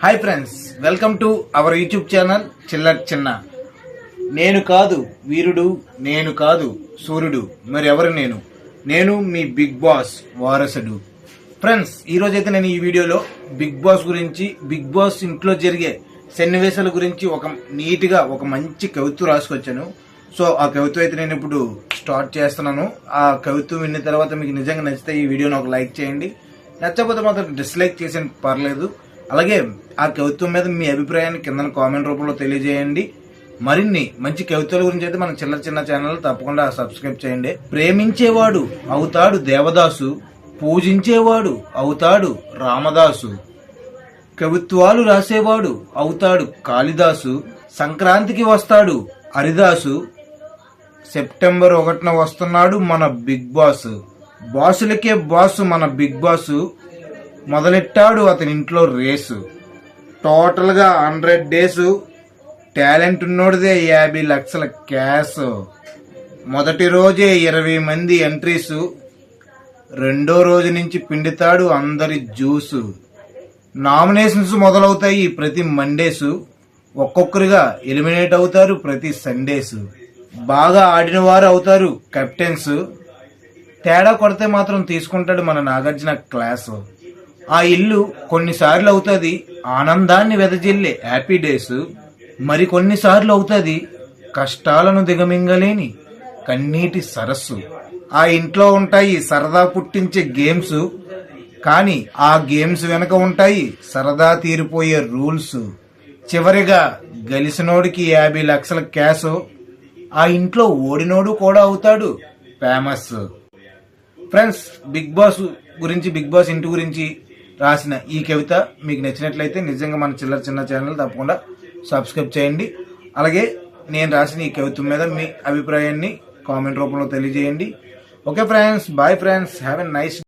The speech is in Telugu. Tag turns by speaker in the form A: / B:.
A: Hi friends welcome to our YouTube channel చిల్లర్ చిన్న నేను కాదు వీరుడు నేను కాదు సూర్యుడు మరి ఎవరు నేను? నేను మీ బిగ్ బాస్ వారసుడు. ఫ్రెండ్స్ ఈరోజైతే నేను ఈ వీడియోలో బిగ్ బాస్ గురించి బిగ్ బాస్ ఇంట్లో జరిగే సన్నివేశాల గురించి ఒక నీట్గా ఒక మంచి కవిత్వం రాసుకొచ్చాను. సో ఆ కవిత్వం అయితే నేను ఇప్పుడు స్టార్ట్ చేస్తున్నాను. ఆ కవిత్వం విన్న తర్వాత మీకు నిజంగా నచ్చితే ఈ వీడియోని ఒక లైక్ చేయండి. నచ్చకపోతే మాత్రం డిస్లైక్ చేసిన పర్లేదు. అలాగే ఆ కవిత్వం మీద మీ అభిప్రాయాన్ని కింద కామెంట్ రూపంలో తెలియజేయండి. మరిన్ని మంచి కవితల గురించి అయితే మన చిన్న చిన్న ఛానల్ తప్పకుండా సబ్స్క్రైబ్ చేయండి. ప్రేమించేవాడు అవుతాడు దేవదాసు పూజించేవాడు అవుతాడు రామదాసు. కవిత్వాలు రాసేవాడు అవుతాడు కాళిదాసు సంక్రాంతికి వస్తాడు హరిదాసు. సెప్టెంబర్ ఒకటిన వస్తున్నాడు మన బిగ్ బాస్. బాసులకే బాసు మన బిగ్ బాసు. మొదలెట్టాడు అతని ఇంట్లో రేసు. టోటల్గా హండ్రెడ్ డేస్ టాలెంట్ ఉన్నోడిదే యాభై లక్షల క్యాష్. మొదటి రోజే ఇరవై మంది ఎంట్రీస్ రెండో రోజు నుంచి పిండుతాడు అందరి జ్యూసు నామినేషన్స్ మొదలవుతాయి ప్రతి మండేసు ఒక్కొక్కరుగా ఎలిమినేట్ అవుతారు ప్రతి సండేస్ బాగా ఆడిన వారు అవుతారు కెప్టెన్స్ తేడా కొడితే మాత్రం తీసుకుంటాడు మన నాగార్జున క్లాసు ఆ ఇల్లు కొన్నిసార్లు అవుతుంది. ఆనందాన్ని వెదజిల్లే హ్యాపీ డేస్ మరి కొన్నిసార్లు అవుతుంది. కష్టాలను దిగమింగలేని కన్నీటి సరస్సు. ఆ ఇంట్లో ఉంటాయి సరదా పుట్టించే గేమ్స్. కానీ ఆ గేమ్స్ వెనక ఉంటాయి సరదా తీరిపోయే రూల్స్. చివరిగా గెలిచినోడికి యాభై లక్షల క్యాష్. ఆ ఇంట్లో ఓడినోడు కూడా అవుతాడు ఫేమస్. ఫ్రెండ్స్ బిగ్ బాస్ గురించి బిగ్ బాస్ ఇంటి గురించి రాసిన ఈ కవిత మీకు నచ్చినట్లయితే నిజంగా మన చిల్లర చిన్న ఛానల్ తప్పకుండా సబ్స్క్రైబ్ చేయండి. అలాగే నేను రాసిన ఈ కవిత మీద మీ అభిప్రాయాన్ని కామెంట్ రూపంలో తెలియజేయండి. Okay friends bye friends have a nice